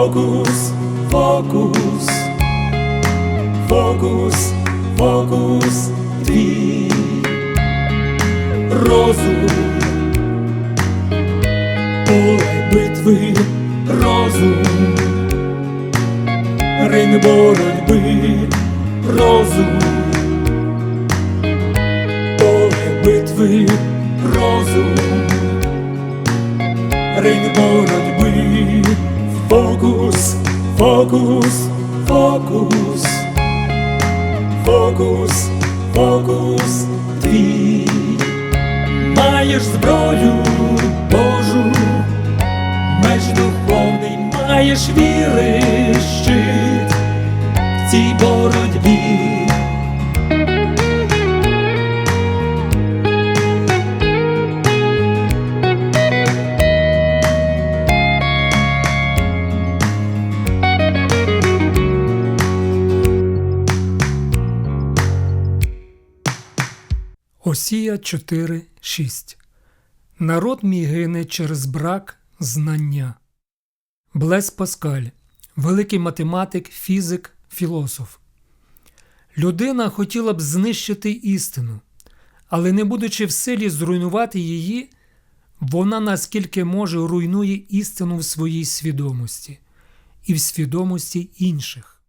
Фокус, фокус, фокус, фокус. Твій розум, поле битви, розум, рин боротьби, розум, фокус, фокус, фокус, фокус, твій. Маєш зброю Божу, меч духовний, маєш віри щит в цій боротьбі. Осія 4.6 Народ мій гине через брак знання. Блес Паскаль, великий математик, фізик, філософ. Людина хотіла б знищити істину, але не будучи в силі зруйнувати її, вона наскільки може руйнує істину в своїй свідомості і в свідомості інших.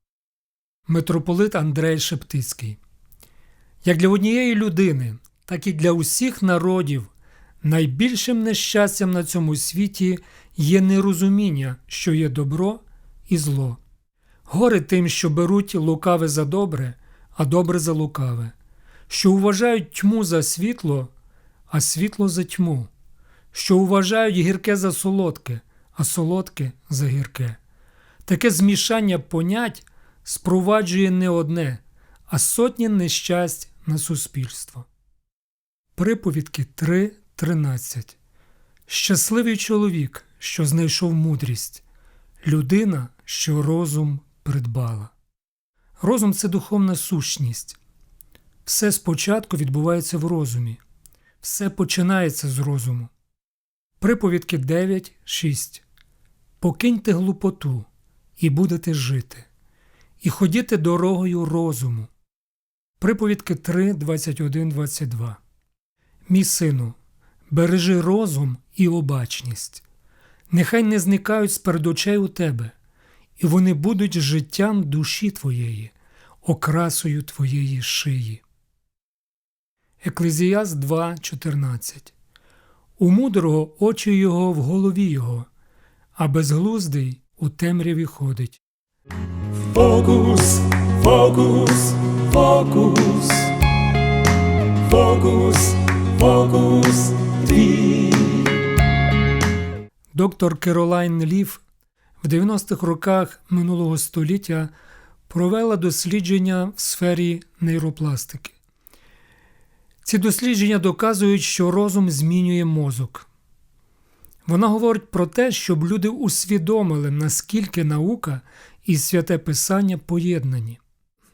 Митрополит Андрей Шептицький як для однієї людини, так і для усіх народів, найбільшим нещастям на цьому світі є нерозуміння, що є добро і зло. Горе тим, що беруть лукаве за добре, а добре за лукаве, що вважають тьму за світло, а світло за тьму, що вважають гірке за солодке, а солодке за гірке. Таке змішання понять спроваджує не одне, а сотні нещасть на суспільство. Приповідки 3.13 Щасливий чоловік, що знайшов мудрість, людина, що розум придбала. Розум це духовна сущність. Все спочатку відбувається в розумі, все починається з розуму. Приповідки 9.6 Покиньте глупоту і будете жити, і ходіте дорогою розуму. Приповідки 3, 21, 22 Мій сину, бережи розум і обачність. Нехай не зникають з перед очей у тебе, і вони будуть життям душі твоєї, окрасою твоєї шиї. Еклезіас 2, 14 У мудрого очі його в голові його, а безглуздий у темряві ходить. Фокус, фокус, фокус, фокус, фокус твій. Доктор Керолайн Лів в 90-х роках минулого століття провела дослідження в сфері нейропластики. Ці дослідження доказують, що розум змінює мозок. Вона говорить про те, щоб люди усвідомили, наскільки наука і святе писання поєднані.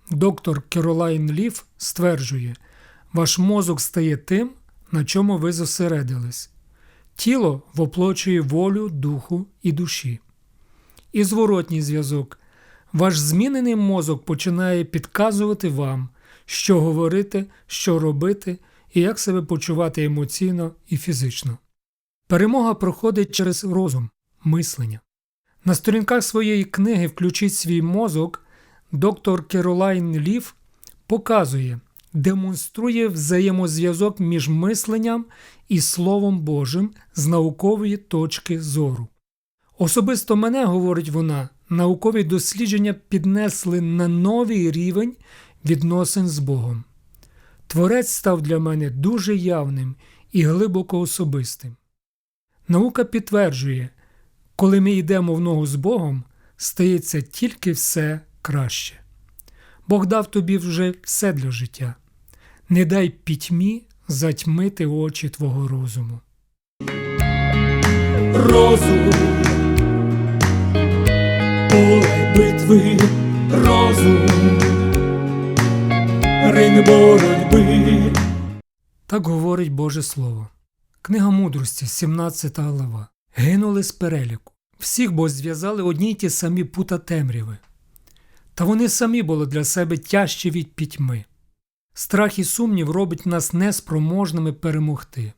Доктор Керолайн Лів стверджує, ваш мозок стає тим, на чому ви зосередились. Тіло воплочує волю, духу і душі. І зворотній зв'язок. Ваш змінений мозок починає підказувати вам, що говорити, що робити і як себе почувати емоційно і фізично. Перемога проходить через розум, мислення. На сторінках своєї книги Включіть свій мозок доктор Керолайн Лів показує, демонструє взаємозв'язок між мисленням і Словом Божим з наукової точки зору. Особисто мене, говорить вона, наукові дослідження піднесли на новий рівень відносин з Богом. Творець став для мене дуже явним і глибоко особистим. Наука підтверджує, коли ми йдемо в ногу з Богом, стається тільки все краще. Бог дав тобі вже все для життя. Не дай пітьмі затьмити очі твого розуму. розум, поле битви, розум, рин боротьби, Так говорить Боже Слово. Книга мудрості, 17 глава. Гинули з переліку, Всіх бо зв'язали одні й ті самі пута темряви. Та вони самі були для себе тяжчі від пітьми. Страх і сумнів робить нас неспроможними перемогти.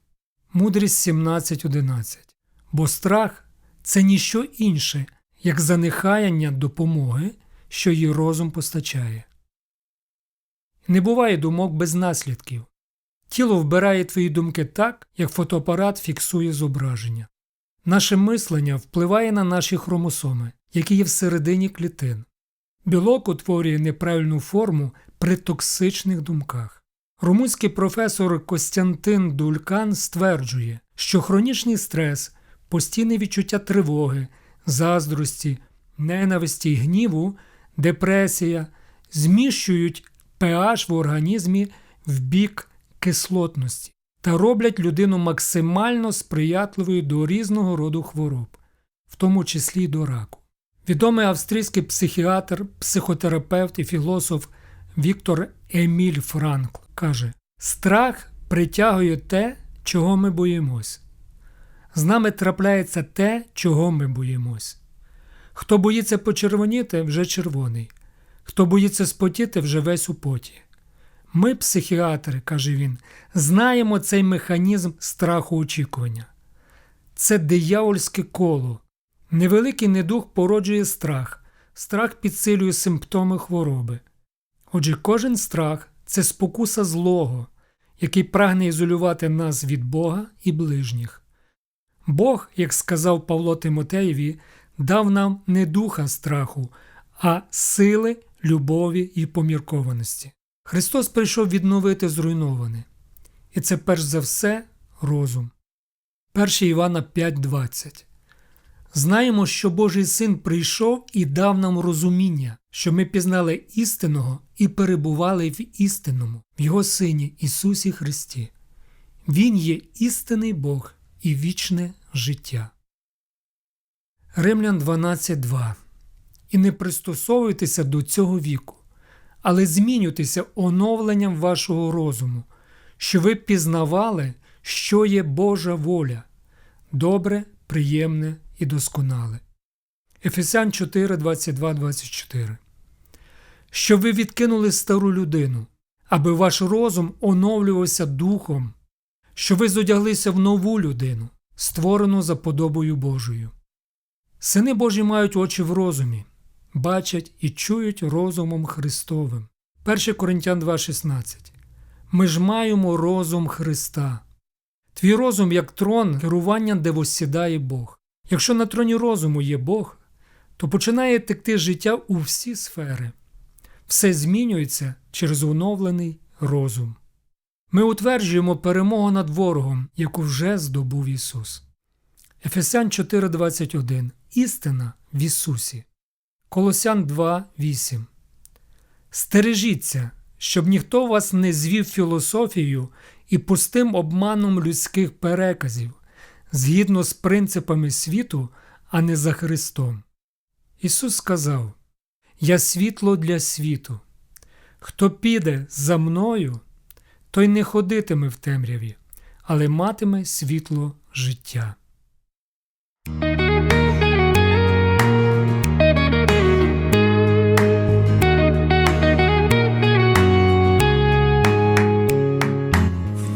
Мудрість 17.11. Бо страх це ніщо інше, як занехаяння допомоги, що її розум постачає. Не буває думок без наслідків. Тіло вбирає твої думки так, як фотоапарат фіксує зображення. Наше мислення впливає на наші хромосоми, які є всередині клітин. Білок утворює неправильну форму при токсичних думках. Румунський професор Костянтин Дулькан стверджує, що хронічний стрес, постійне відчуття тривоги, заздрості, ненависті й гніву, депресія зміщують pH в організмі в бік кислотності та роблять людину максимально сприятливою до різного роду хвороб, в тому числі до раку. Відомий австрійський психіатр, психотерапевт і філософ Віктор Еміль Франкл каже: Страх притягує те, чого ми боїмось. З нами трапляється те, чого ми боїмось. Хто боїться почервоніти, вже червоний, хто боїться спотіти, вже весь у поті. Ми, психіатри, каже він, знаємо цей механізм страху очікування. Це диявольське коло. Невеликий недух породжує страх, страх підсилює симптоми хвороби. Отже, кожен страх це спокуса злого, який прагне ізолювати нас від Бога і ближніх. Бог, як сказав Павло Тимотеєві, дав нам не духа страху, а сили, любові і поміркованості. Христос прийшов відновити зруйноване. І це перш за все розум. 1 Івана 5.20 Знаємо, що Божий син прийшов і дав нам розуміння, що ми пізнали істинного і перебували в істинному, в Його Сині Ісусі Христі. Він є істинний Бог і вічне життя. Римлян 12.2 І не пристосовуйтеся до цього віку, але змінюйтеся оновленням вашого розуму, що ви пізнавали, що є Божа воля, добре, приємне і досконале. Ефесян 4, 22, 24 Щоб ви відкинули стару людину, аби ваш розум оновлювався духом, що ви зодяглися в нову людину, створену за подобою Божою. Сини Божі мають очі в розумі, бачать і чують розумом Христовим. 1 Коринтян 2,16 Ми ж маємо розум Христа. Твій розум, як трон, керування, де восідає Бог. Якщо на троні розуму є Бог, то починає текти життя у всі сфери. Все змінюється через оновлений розум. Ми утверджуємо перемогу над ворогом, яку вже здобув Ісус. Ефесян 4:21 Істина в Ісусі. Колосян 2:8 Стережіться, щоб ніхто вас не звів філософією і пустим обманом людських переказів, згідно з принципами світу, а не за Христом. Ісус сказав: Я світло для світу. Хто піде за мною, той не ходитиме в темряві, але матиме світло життя.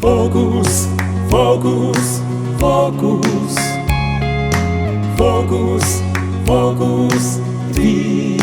Фокус, фокус, фокус, фокус, фокус твій.